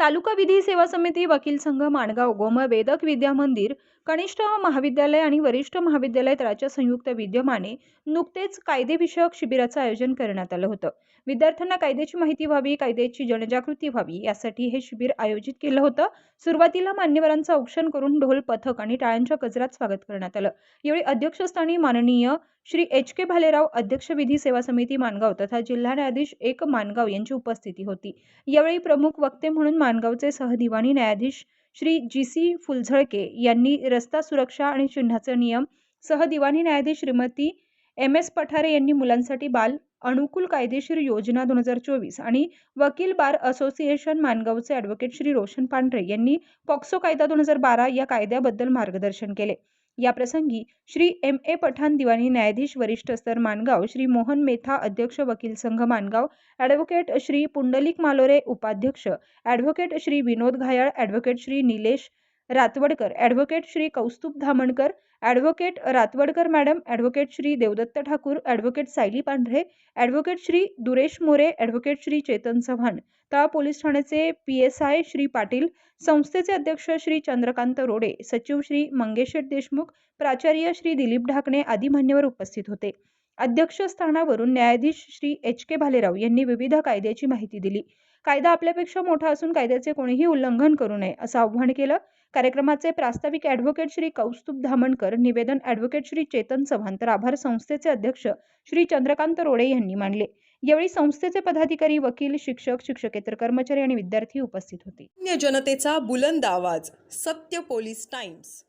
तालुका विधी सेवा समिती वकील संघ माणगाव गोम वेदक विद्या मंदिर कनिष्ठ महाविद्यालय आणि वरिष्ठ महाविद्यालय तळाच्या संयुक्त विद्यमाने नुकतेच कायदेविषयक शिबिराचं आयोजन करण्यात आलं होतं. विद्यार्थ्यांना कायद्याची माहिती व्हावी कायद्याची जनजागृती व्हावी यासाठी हे शिबिर आयोजित केलं होतं. सुरुवातीला मान्यवरांचं औक्षण करून ढोल पथक आणि टाळ्यांच्या गजरात स्वागत करण्यात आलं. यावेळी अध्यक्षस्थानी माननीय श्री एच के भालेराव अध्यक्ष विधी सेवा समिती माणगाव तथा जिल्हा न्यायाधीश एक माणगाव यांची उपस्थिती होती. यावेळी प्रमुख वक्ते म्हणून माणगावचे सहदिवाणी न्यायाधीश श्री जी सी फुलझळके यांनी रस्ता सुरक्षा आणि चिन्हाचे नियम सहदिवाणी न्यायाधीश श्रीमती एम एस पठारे यांनी मुलांसाठी बाल अनुकूल कायदेशीर योजना दोन हजार चोवीस आणि वकील बार असोसिएशन माणगावचे ॲडव्होकेट श्री रोशन पांढरे यांनी पॉक्सो कायदा दोन हजार बारा या कायद्याबद्दल मार्गदर्शन केले. या प्रसंगी श्री एम ए पठाण दिवाणी न्यायाधीश वरिष्ठ स्तर मानगाव श्री मोहन मेथा अध्यक्ष वकील संघ मानगाव ॲडव्होकेट श्री पुंडलिक मालोरे उपाध्यक्ष advocate Shri Vinod Ghayal advocate Shri Nilesh Ratwadkar advocate Shri Kaustubh Dhamankar advocate Ratwadkar madam advocate Shri Devdatt Thakur advocate Sayali Pandhare advocate Shri Duresh More advocate Shri Chetan Chavan. Tala police ठाण्याचे P S I Shri Patil संस्थेचे अध्यक्ष श्री चंद्रकांत रोडे सचिव श्री मंगेशेठ देशमुख प्राचार्य श्री दिलीप ढाकणे आदी मान्यवर उपस्थित होते. अध्यक्षस्थानावरून न्यायाधीश श्री एच के भालेराव यांनी विविध कायद्याची माहिती दिली. कायदा आपल्यापेक्षा मोठा असून कायद्याचे कोणीही उल्लंघन करू नये असं आव्हान केलं. कार्यक्रमाचे प्रास्ताविक ॲडव्होकेट श्री कौस्तुभ धामणकर निवेदन ॲडव्होकेट श्री चेतन चव्हाण तर आभार संस्थेचे अध्यक्ष श्री चंद्रकांत रोडे यांनी मानले. यावेळी संस्थेचे पदाधिकारी वकील शिक्षक शिक्षकेतर कर्मचारी आणि विद्यार्थी उपस्थित होते. जनतेचा बुलंद आवाज सत्य पोलीस टाइम्स.